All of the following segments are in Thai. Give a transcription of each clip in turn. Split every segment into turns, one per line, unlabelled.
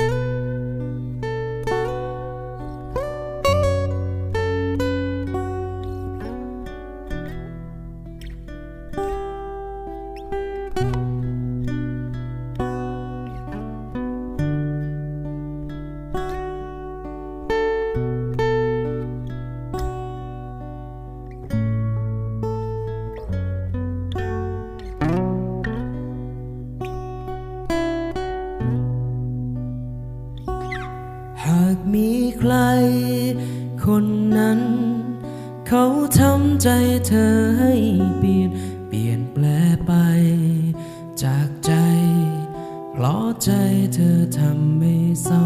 หากมีใคร คนนั้น เขาทำใจเธอให้เปลี่ยน เปลี่ยนแปลไป จากใจเพราะใจเธอทำให้เศร้า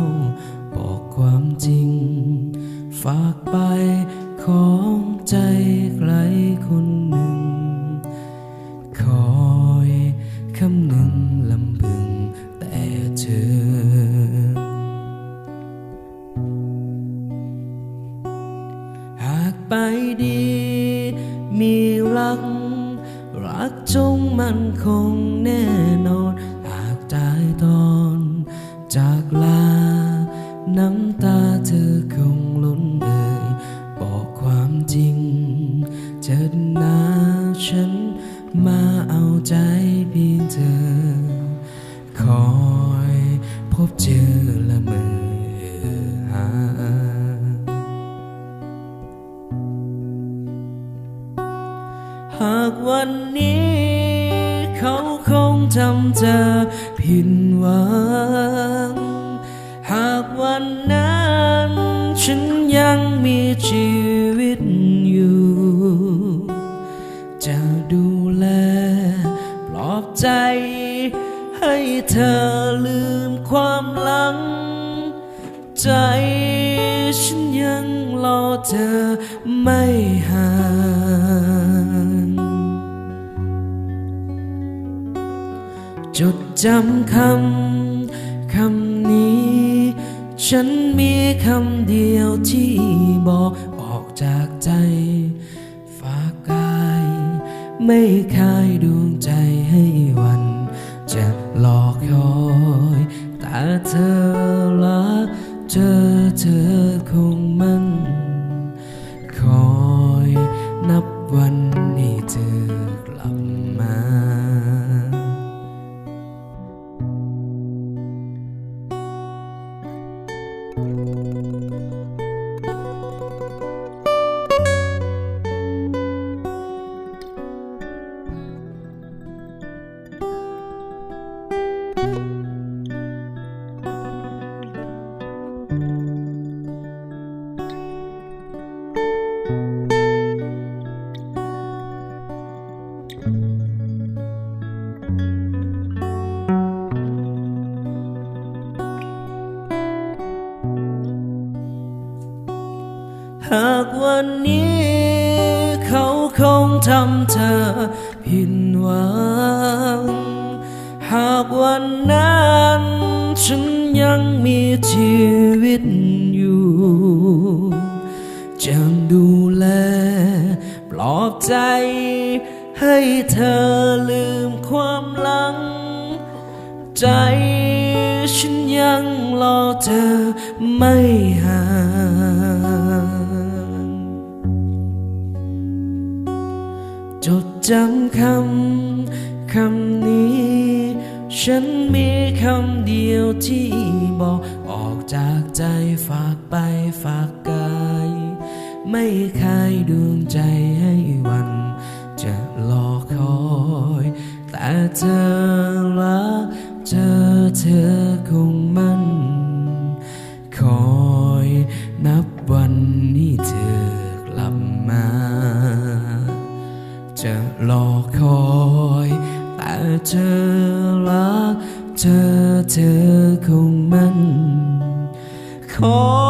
บอกความจริง ฝากไปของใจ ไปดี มีรัก รักจงมันคงแน่นอน หากตายตอนจากลา น้ำตาเธอคงล้นเอ่ยบอกความจริงเจอหนาฉันมาเอาใจเพียงเธอ คอยพบเจอ หากวันนี้เขาคงทำเธอผิดหวัง หากวันนั้นฉันยังมีชีวิตอยู่ จะดูแลปลอบใจ ให้เธอลืมความหลัง ใจฉันยังรอเธอไม่ห่าง จดจำคำคำนี้ ฉันมีคำเดียวที่บอกออกจากใจ ฝากกาย ไม่คายดวงใจให้วัน จะหลอกคอยแต่เธอละเจอเธอคงมัน หากวันนี้เขาคงทำเธอผิดหวัง หากวันนั้นฉันยังมีชีวิตอยู่จะดูแลปลอบใจ ให้เธอลืมความหลัง ใจฉันยังรอเธอไม่ห่าง จำคำ คำนี้ ฉันมีคำเดียวที่บอกออกจากใจฝากไปฝากกาย ไม่คายดวงใจให้วัน จะรอคอย แต่เธอละเจอเธอ คอย แต่เธอรัก เธอเธอคงมันขอ